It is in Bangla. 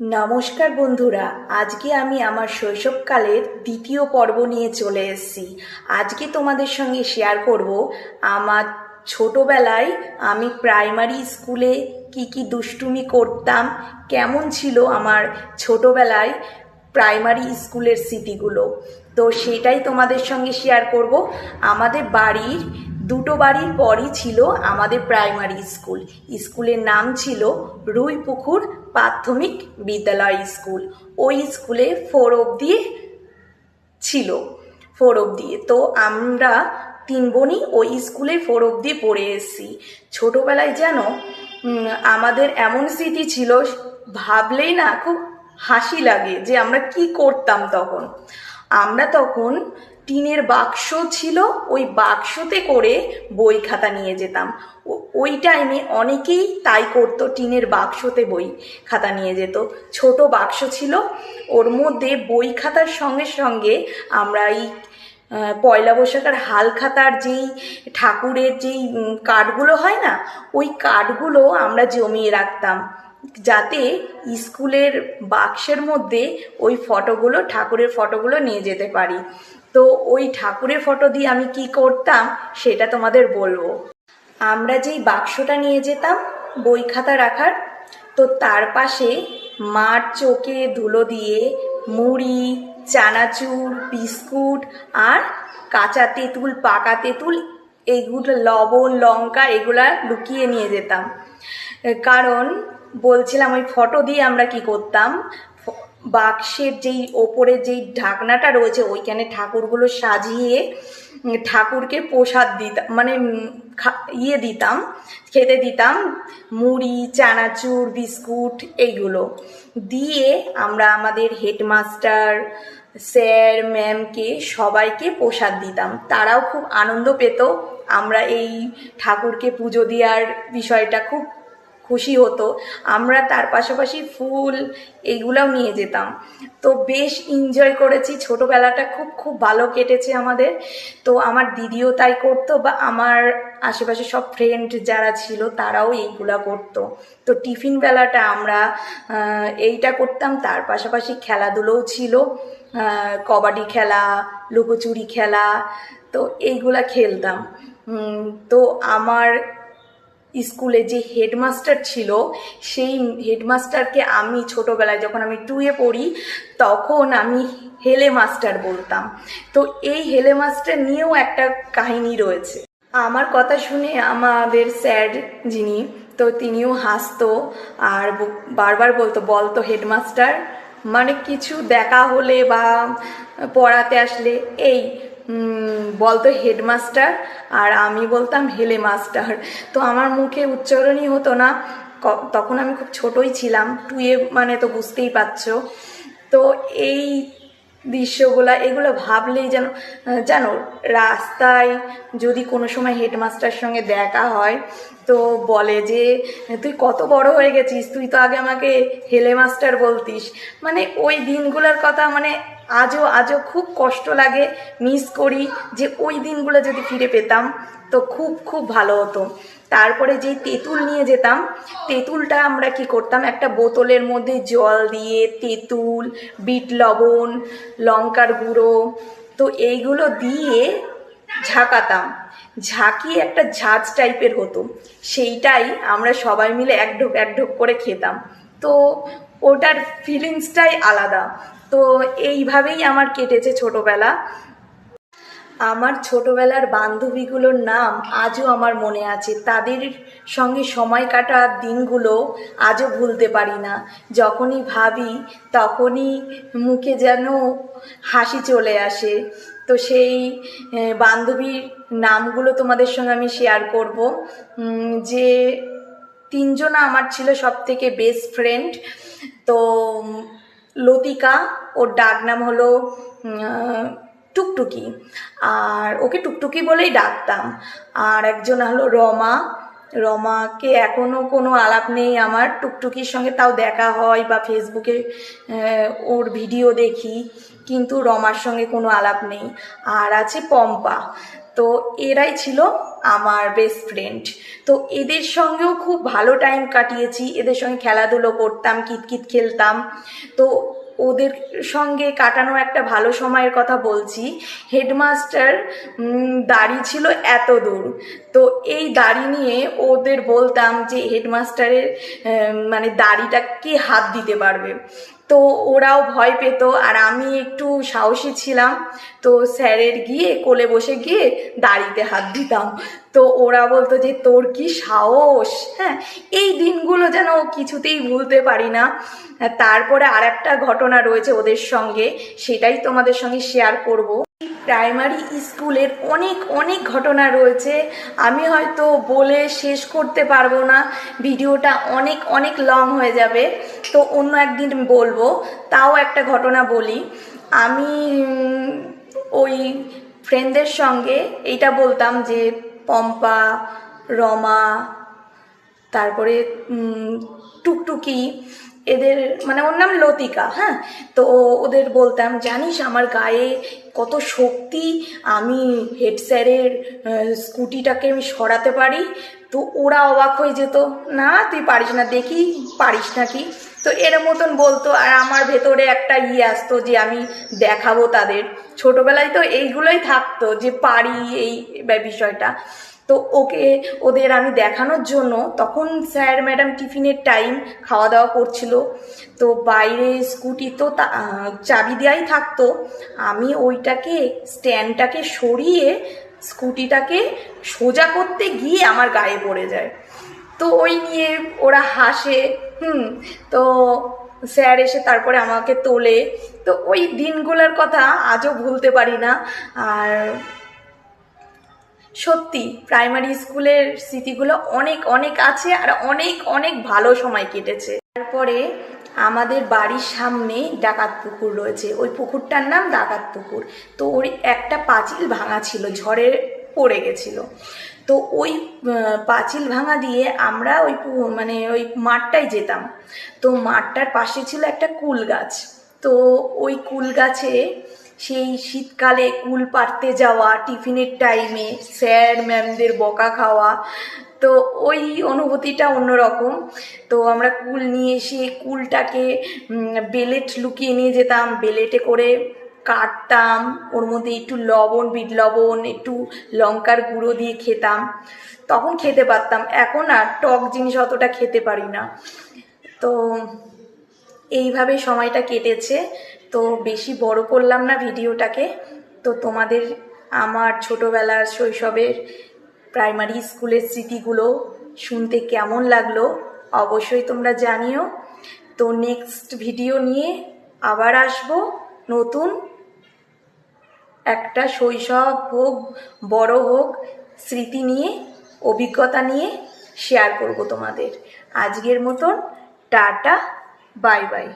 নমস্কার বন্ধুরা, আজকে আমি আমার শৈশবকালের দ্বিতীয় পর্ব নিয়ে চলে এসেছি। আজকে তোমাদের সঙ্গে শেয়ার করব, আমার ছোটবেলায় আমি প্রাইমারি স্কুলে কি কি দুষ্টুমি করতাম, কেমন ছিল আমার ছোটবেলায় প্রাইমারি স্কুলের স্মৃতিগুলো। তো সেটাই তোমাদের সঙ্গে শেয়ার করব। আমাদের বাড়ির দুটো বাড়ির পরই ছিল আমাদের প্রাইমারি স্কুল স্কুলের নাম ছিল রুইপুকুর প্রাথমিক বিদ্যালয় স্কুল। ওই স্কুলে ফোর অবধি ছিল ফোর অবধি। তো আমরা তিন বোনই ওই স্কুলে ফোর অবধি পড়ে এসেছি। ছোটোবেলায় যেন আমাদের এমন স্মৃতি ছিল, ভাবলেই না খুব হাসি লাগে যে আমরা কি করতাম তখন। আমরা তখন টিনের বাক্স ছিল, ওই বাক্সতে করে বই খাতা নিয়ে যেতাম। ওই টাইমে অনেকেই তাই করতো, টিনের বাক্সতে বই খাতা নিয়ে যেত। ছোট বাক্স ছিল, ওর মধ্যে বই খাতার সঙ্গে সঙ্গে আমরা এই পয়লা বৈশাখের হাল খাতার যেই ঠাকুরের যেই কার্ডগুলো হয় না, ওই কার্ডগুলো আমরা জমিয়ে রাখতাম। যাতে স্কুলের বাক্সের মধ্যে ওই ফটোগুলো ঠাকুরের ফটোগুলো নিয়ে যেতে পারি। তো ওই ঠাকুরের ফটো দিয়ে আমি কি করতাম সেটা তোমাদের বলব। আমরা যেই বাক্সটা নিয়ে যেতাম, বই খাতা রাখার, তো তার পাশে মার চোখে ধুলো দিয়ে মুড়ি, চানাচুর, বিস্কুট আর কাঁচা তেঁতুল, পাকা তেঁতুল এইগুলো লবণ, লঙ্কা, এগুলা লুকিয়ে নিয়ে যেতাম। কারণ বলছিলাম ওই ফটো দিয়ে আমরা কি করতাম বাক্সের যেই ওপরে যেই ঢাকনাটা রয়েছে, ওইখানে ঠাকুরগুলো সাজিয়ে ঠাকুরকে প্রসাদ দিতাম মানে ইয়ে দিতাম, খেতে দিতাম, মুড়ি, চানাচুর, বিস্কুট এইগুলো। দিয়ে আমরা আমাদের হেডমাস্টার, স্যার, ম্যামকে সবাইকে প্রসাদ দিতাম। তারাও খুব আনন্দ পেত। আমরা এই ঠাকুরকে পুজো দেওয়ার বিষয়টা খুব খুশি হতো। আমরা তার পাশাপাশি ফুল এইগুলাও নিয়ে যেতাম। তো বেশ এনজয় করেছি। ছোটোবেলাটা খুব খুব ভালো কেটেছে আমাদের। তো আমার দিদিও তাই করতো বা আমার আশেপাশে সব ফ্রেন্ড যারা ছিল তারাও এইগুলা করতো। তো টিফিন বেলাটা আমরা এইটা করতাম। তার পাশাপাশি খেলাধুলোও ছিল। কবাডি খেলা, লুকোচুরি খেলা, তো এইগুলা খেলতাম। তো আমার স্কুলে যে হেডমাস্টার ছিল, সেই হেডমাস্টারকে আমি ছোটোবেলায় যখন আমি টুয়ে পড়ি, তখন আমি হেলে মাস্টার বলতাম। তো এই হেলে মাস্টার নিয়েও একটা কাহিনী রয়েছে। আমার কথা শুনে আমাদের স্যার যিনি, তো তিনিও হাসতো আর বারবার বলতো বলতো হেডমাস্টার। মানে কিছু দেখা হলে বা পড়াতে আসলে, এই বলতো হেডমাস্টার, আর আমি বলতাম হেলে মাস্টার তো আমার মুখে উচ্চারণই হতো না। তখন আমি খুব ছোটই ছিলাম টুয়ে মানে তো বুঝতেই পারছ। তো এই দৃশ্যগুলা, এগুলো ভাবলেই যেন, জানো, রাস্তায় যদি কোনো সময় হেডমাস্টার সঙ্গে দেখা হয়, তো বলে যে, তুই কত বড় হয়ে গেছিস, তুই তো আগে আমাকে হেলে মাস্টার বলতিস। মানে ওই দিনগুলোর কথা মানে আজও আজও খুব কষ্ট লাগে মিস করি যে ওই দিনগুলো যদি ফিরে পেতাম, তো খুব খুব ভালো হতো। তারপরে যেই তেঁতুল নিয়ে যেতাম, তেঁতুলটা আমরা কি করতাম? একটা বোতলের মধ্যে জল দিয়ে তেঁতুল, বিট লবণ, লঙ্কার গুঁড়ো, তো এইগুলো দিয়ে ঝাঁকাতাম। ঝাঁকিয়ে একটা ঝাঁজ টাইপের হতো। সেইটাই আমরা সবাই মিলে এক ঢোক এক ঢোক করে খেতাম। তো ওটার ফিলিংসটাই আলাদা। তো এইভাবেই আমার কেটেছে ছোটবেলা। আমার ছোটবেলার বান্ধবীগুলোর নাম আজও আমার মনে আছে। তাদের সঙ্গে সময় কাটার দিনগুলো আজও ভুলতে পারি না। যখনই ভাবি, তখনই মুখে যেন হাসি চলে আসে। তো সেই বান্ধবীর নামগুলো তোমাদের সঙ্গে আমি শেয়ার করব। যে তিনজনা আমার ছিল সব থেকে বেস্ট ফ্রেন্ড তো লতিকা, ওর ডাক নাম হলো টুকটুকি। আর ওকে টুকটুকি বলেই ডাকতাম। আর একজন হলো রমা। রমাকে এখনও কোনো আলাপ নেই আমার। টুকটুকির সঙ্গে তাও দেখা হয় বা ফেসবুকে ওর ভিডিও দেখি। কিন্তু রমার সঙ্গে কোনো আলাপ নেই। আর আছে পম্পা। তো এরাই ছিল আমার বেস্ট ফ্রেন্ড তো এদের সঙ্গেও খুব ভালো টাইম কাটিয়েছি। এদের সঙ্গে খেলাধুলো করতাম, কিতকিত খেলতাম। তো ওদের সঙ্গে কাটানো একটা ভালো সময়ের কথা বলছি। হেডমাস্টার দাড়ি ছিল এত দূর। তো এই দাড়ি নিয়ে ওদের বলতাম যে হেডমাস্টারের মানে দাড়িটা কে হাত দিতে পারবে? তো ওরাও ভয় পেত আর আমি একটু সাহসী ছিলাম। তো স্যারের গিয়ে কোলে বসে গিয়ে দাড়িতে হাত দিতাম। তো ওরা বলতো যে, তোর কি সাহস? হ্যাঁ এই দিনগুলো যেন কিছুতেই ভুলতে পারি না। তারপরে আর একটা ঘটনা রয়েছে ওদের সঙ্গে, সেটাই তোমাদের সঙ্গে শেয়ার করব। প্রাইমারি স্কুলের অনেক অনেক ঘটনা রয়েছে। আমি হয়তো বলে শেষ করতে পারব না। ভিডিওটা অনেক অনেক লং হয়ে যাবে। তো অন্য একদিন বলব। তাও একটা ঘটনা বলি। আমি ওই ফ্রেন্ডদের সঙ্গে এইটা বলতাম যে, পম্পা, রমা, তারপরে টুকটুকি এদের মানে ওর নাম লতিকা হ্যাঁ? তো ওদের বলতাম, জানিস আমার গায়ে কত শক্তি, আমি হেড স্যারের স্কুটিটাকে আমি সরাতে পারি? তো ওরা অবাক হয়ে যেত, না, তুই পারিস না, দেখি পারিস নাকি? তো এর মতন বলতো, আর আমার ভেতরে একটা ইয়ে আসতো যে আমি দেখাবো তাদের। ছোটবেলায় তো এইগুলোই থাকতো যে পারি এই বিষয়টা। তো ওকে, ওদের আমি দেখানোর জন্য তখন স্যার ম্যাডাম টিফিনের টাইম খাওয়া দাওয়া করছিল। তো বাইরে স্কুটি তো চাবি দেওয়াই থাকতো। আমি ওইটাকে, স্ট্যান্ডটাকে সরিয়ে স্কুটিটাকে সোজা করতে গিয়ে আমার গায়ে পড়ে যায়। তো ওই নিয়ে ওরা হাসে, হুম, তো স্যার এসে তারপরে আমাকে তোলে। তো ওই দিনগুলোর কথা আজও ভুলতে পারি না। আর সত্যি প্রাইমারি স্কুলের স্মৃতিগুলো অনেক অনেক আছে আর অনেক অনেক ভালো সময় কেটেছে। তারপরে আমাদের বাড়ির সামনে ডাকাত পুকুর রয়েছে। ওই পুকুরটার নাম ডাকাত পুকুর। তো ওই একটা পাঁচিল ভাঙা ছিল, ঝড়ে পড়ে গেছিল। তো ওই পাঁচিল ভাঙা দিয়ে আমরা ওই মানে ওই মাঠটায় যেতাম। তো মাঠটার পাশে ছিল একটা কুল গাছ। তো ওই কুল গাছে সেই শীতকালে কুল পাড়তে যাওয়া, টিফিনের টাইমে স্যার ম্যামদের বকা খাওয়া, তো ওই অনুভূতিটা অন্যরকম। তো আমরা কুল নিয়ে এসে কুলটাকে বেলেট লুকিয়ে নিয়ে যেতাম, বেলেটে করে কাটতাম, ওর মধ্যে একটু লবণ, বিট লবণ, একটু লঙ্কার গুঁড়ো দিয়ে খেতাম। তখন খেতে পারতাম, এখন আর টক জিনিস অতটা খেতে পারি না। তো এইভাবে সময়টা কেটেছে। তো বেশি বড় করলাম না ভিডিওটাকে। তো তোমাদের আমার ছোটোবেলার শৈশবের প্রাইমারি স্কুলের স্মৃতিগুলো শুনতে কেমন লাগল অবশ্যই তোমরা জানিও। তো নেক্সট ভিডিও নিয়ে আবার আসব নতুন একটা শৈশব হোক, বড় হোক, স্মৃতি নিয়ে, অভিজ্ঞতা নিয়ে শেয়ার করব তোমাদের। আজকের মতন টাটা বাই বাই